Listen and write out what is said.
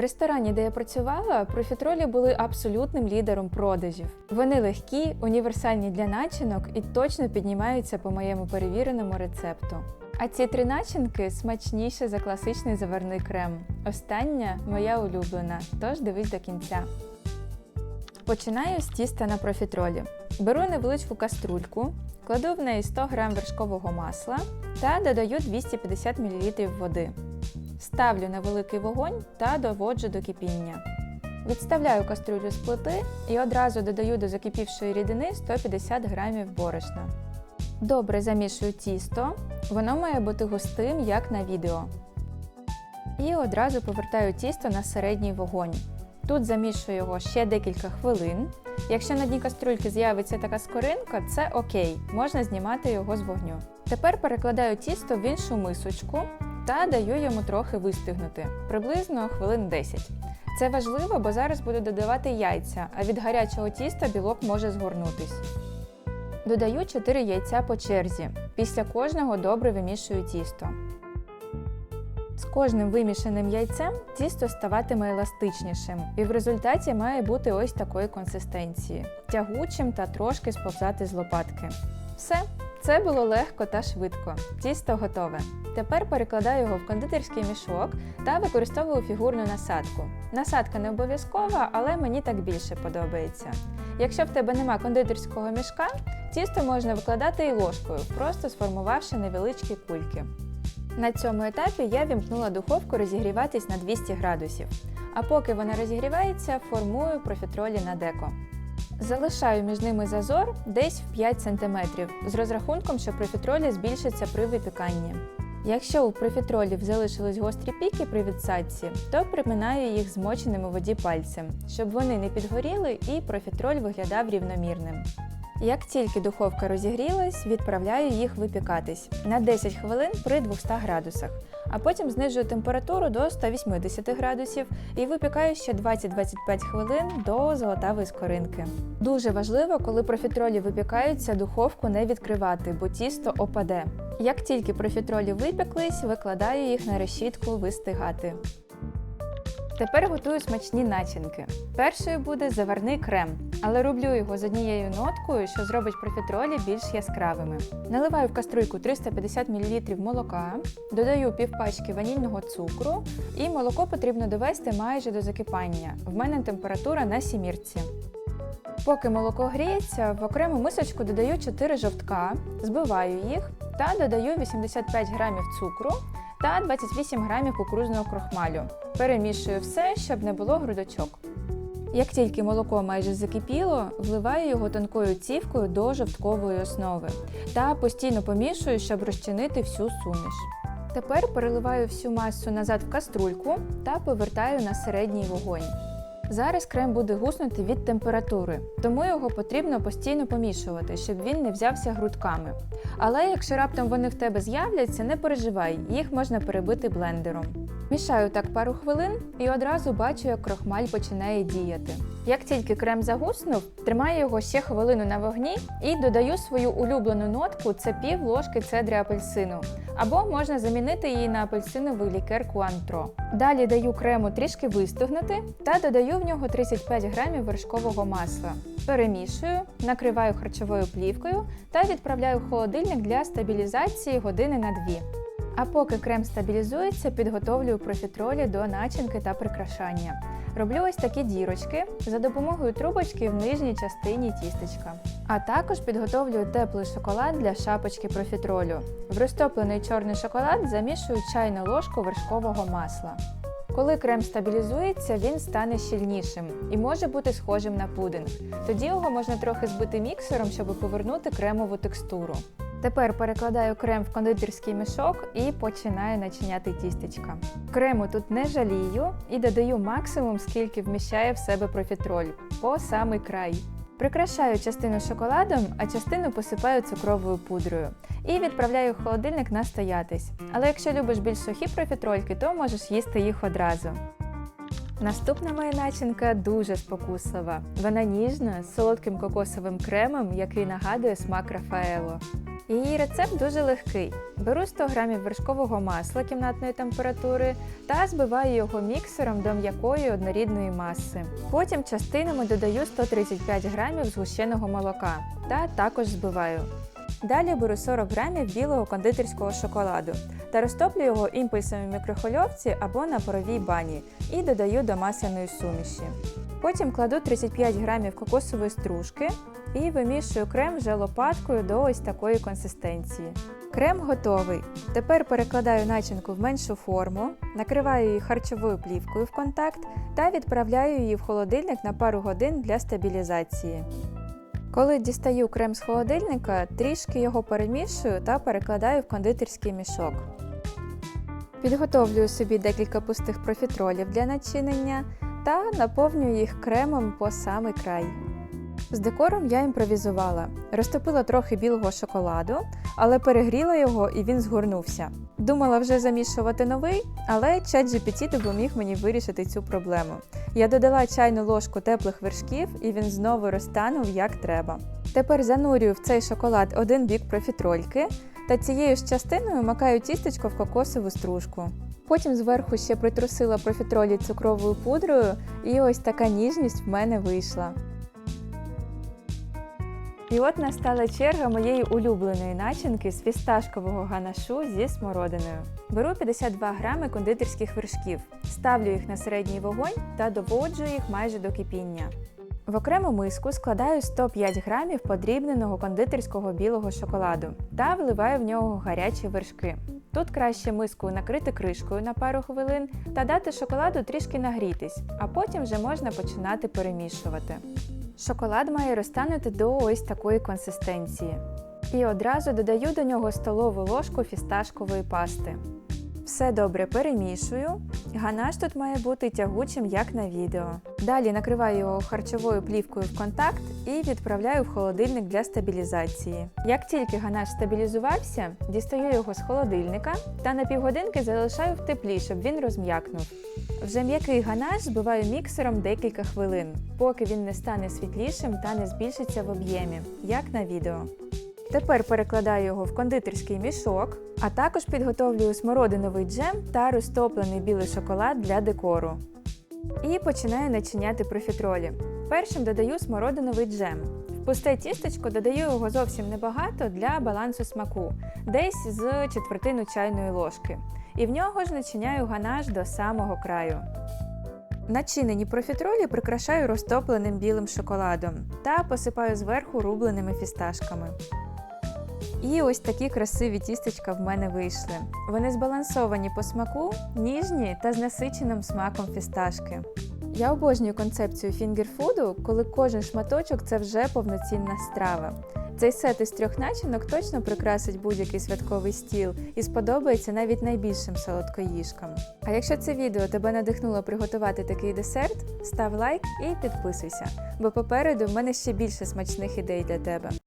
В ресторані, де я працювала, профітролі були абсолютним лідером продажів. Вони легкі, універсальні для начинок і точно піднімаються по моєму перевіреному рецепту. А ці три начинки смачніші за класичний заварний крем. Остання моя улюблена, тож дивись до кінця. Починаю з тіста на профітролі. Беру невеличку каструльку, кладу в неї 100 г вершкового масла та додаю 250 мл води. Ставлю на великий вогонь та доводжу до кипіння. Відставляю каструлю з плити і одразу додаю до закипівшої рідини 150 г борошна. Добре замішую тісто, воно має бути густим, як на відео. І одразу повертаю тісто на середній вогонь. Тут замішую його ще декілька хвилин. Якщо на дні каструльки з'явиться така скоринка, це окей, можна знімати його з вогню. Тепер перекладаю тісто в іншу мисочку та даю йому трохи вистигнути, приблизно хвилин 10. Це важливо, бо зараз буду додавати яйця, а від гарячого тіста білок може згорнутись. Додаю 4 яйця по черзі. Після кожного добре вимішую тісто. З кожним вимішаним яйцем тісто ставатиме еластичнішим і в результаті має бути ось такої консистенції, тягучим та трошки сповзати з лопатки. Все, це було легко та швидко. Тісто готове. Тепер перекладаю його в кондитерський мішок та використовую фігурну насадку. Насадка не обов'язкова, але мені так більше подобається. Якщо в тебе нема кондитерського мішка, тісто можна викладати і ложкою, просто сформувавши невеличкі кульки. На цьому етапі я вімкнула духовку розігріватись на 200 градусів. А поки вона розігрівається, формую профітролі на деко. Залишаю між ними зазор десь в 5 см з розрахунком, що профітролі збільшаться при випіканні. Якщо у профітролів залишились гострі піки при відсадці, то приминаю їх змоченим у воді пальцем, щоб вони не підгоріли і профітроль виглядав рівномірним. Як тільки духовка розігрілась, відправляю їх випікатись на 10 хвилин при 200 градусах, а потім знижую температуру до 180 градусів і випікаю ще 20-25 хвилин до золотавої скоринки. Дуже важливо, коли профітролі випікаються, духовку не відкривати, бо тісто опаде. Як тільки профітролі випіклись, викладаю їх на решітку вистигати. Тепер готую смачні начинки. Першою буде заварний крем, але роблю його з однією ноткою, що зробить профітролі більш яскравими. Наливаю в каструльку 350 мл молока, додаю півпачки ванільного цукру і молоко потрібно довести майже до закипання. В мене температура на сімірці. Поки молоко гріється, в окрему мисочку додаю 4 жовтка, збиваю їх та додаю 85 г цукру та 28 г кукурузного крохмалю. Перемішую все, щоб не було грудочок. Як тільки молоко майже закипіло, вливаю його тонкою цівкою до жовткової основи та постійно помішую, щоб розчинити всю суміш. Тепер переливаю всю масу назад в каструльку та повертаю на середній вогонь. Зараз крем буде гуснути від температури, тому його потрібно постійно помішувати, щоб він не взявся грудками. Але якщо раптом вони в тебе з'являться, не переживай, їх можна перебити блендером. Мішаю так пару хвилин і одразу бачу, як крохмаль починає діяти. Як тільки крем загуснув, тримаю його ще хвилину на вогні і додаю свою улюблену нотку це пів ложки цедри апельсину. Або можна замінити її на апельсиновий лікер Куантро. Далі даю крему трішки вистигнути та додаю в нього 35 грамів вершкового масла. Перемішую, накриваю харчовою плівкою та відправляю в холодильник для стабілізації години на 2. А поки крем стабілізується, підготовлюю профітролі до начинки та прикрашання. Роблю ось такі дірочки за допомогою трубочки в нижній частині тістечка. А також підготовлюю теплий шоколад для шапочки профітролю. В розтоплений чорний шоколад замішую чайну ложку вершкового масла. Коли крем стабілізується, він стане щільнішим і може бути схожим на пудинг. Тоді його можна трохи збити міксером, щоб повернути кремову текстуру. Тепер перекладаю крем в кондитерський мішок і починаю начиняти тістечка. Крему тут не жалію і додаю максимум, скільки вміщає в себе профітроль, по самий край. Прикрашаю частину шоколадом, а частину посипаю цукровою пудрою і відправляю в холодильник настоятись. Але якщо любиш більш сухі профітрольки, то можеш їсти їх одразу. Наступна моя начинка дуже спокуслива. Вона ніжна з солодким кокосовим кремом, який нагадує смак Рафаело. Її рецепт дуже легкий. Беру 100 г вершкового масла кімнатної температури та збиваю його міксером до м'якої однорідної маси. Потім частинами додаю 135 г згущеного молока та також збиваю. Далі беру 40 г білого кондитерського шоколаду та розтоплю його імпульсами в мікрохвильовці або на паровій бані і додаю до масляної суміші. Потім кладу 35 г кокосової стружки і вимішую крем вже лопаткою до ось такої консистенції. Крем готовий. Тепер перекладаю начинку в меншу форму, накриваю її харчовою плівкою в контакт та відправляю її в холодильник на пару годин для стабілізації. Коли дістаю крем з холодильника, трішки його перемішую та перекладаю в кондитерський мішок. Підготовлюю собі декілька пустих профітролів для начинення та наповнюю їх кремом по самий край. З декором я імпровізувала. Розтопила трохи білого шоколаду, але перегріла його і він згорнувся. Думала вже замішувати новий, але ChatGPT допоміг мені вирішити цю проблему. Я додала чайну ложку теплих вершків і він знову розтанув як треба. Тепер занурюю в цей шоколад один бік профітрольки та цією ж частиною макаю тістечко в кокосову стружку. Потім зверху ще притрусила профітролі цукровою пудрою, і ось така ніжність в мене вийшла. І от настала черга моєї улюбленої начинки з фісташкового ганашу зі смородиною. Беру 52 грами кондитерських вершків, ставлю їх на середній вогонь та доводжу їх майже до кипіння. В окрему миску складаю 105 грамів подрібненого кондитерського білого шоколаду та вливаю в нього гарячі вершки. Тут краще миску накрити кришкою на пару хвилин та дати шоколаду трішки нагрітись, а потім вже можна починати перемішувати. Шоколад має розтанути до ось такої консистенції. І одразу додаю до нього столову ложку фісташкової пасти. Все добре перемішую. Ганаш тут має бути тягучим, як на відео. Далі накриваю його харчовою плівкою в контакт і відправляю в холодильник для стабілізації. Як тільки ганаш стабілізувався, дістаю його з холодильника та на півгодинки залишаю в теплі, щоб він розм'якнув. Вже м'який ганаш збиваю міксером декілька хвилин, поки він не стане світлішим та не збільшиться в об'ємі, як на відео. Тепер перекладаю його в кондитерський мішок, а також підготовлюю смородиновий джем та розтоплений білий шоколад для декору. І починаю начиняти профітролі. Першим додаю смородиновий джем. В пусте тістечко додаю його зовсім небагато для балансу смаку, десь з четвертину чайної ложки. І в нього ж начиняю ганаш до самого краю. Начинені профітролі прикрашаю розтопленим білим шоколадом та посипаю зверху рубленими фісташками. І ось такі красиві тістечка в мене вийшли. Вони збалансовані по смаку, ніжні та з насиченим смаком фісташки. Я обожнюю концепцію фінгерфуду, коли кожен шматочок це вже повноцінна страва. Цей сет із трьох начинок точно прикрасить будь-який святковий стіл і сподобається навіть найбільшим солодкоїжкам. А якщо це відео тебе надихнуло приготувати такий десерт, став лайк і підписуйся, бо попереду в мене ще більше смачних ідей для тебе.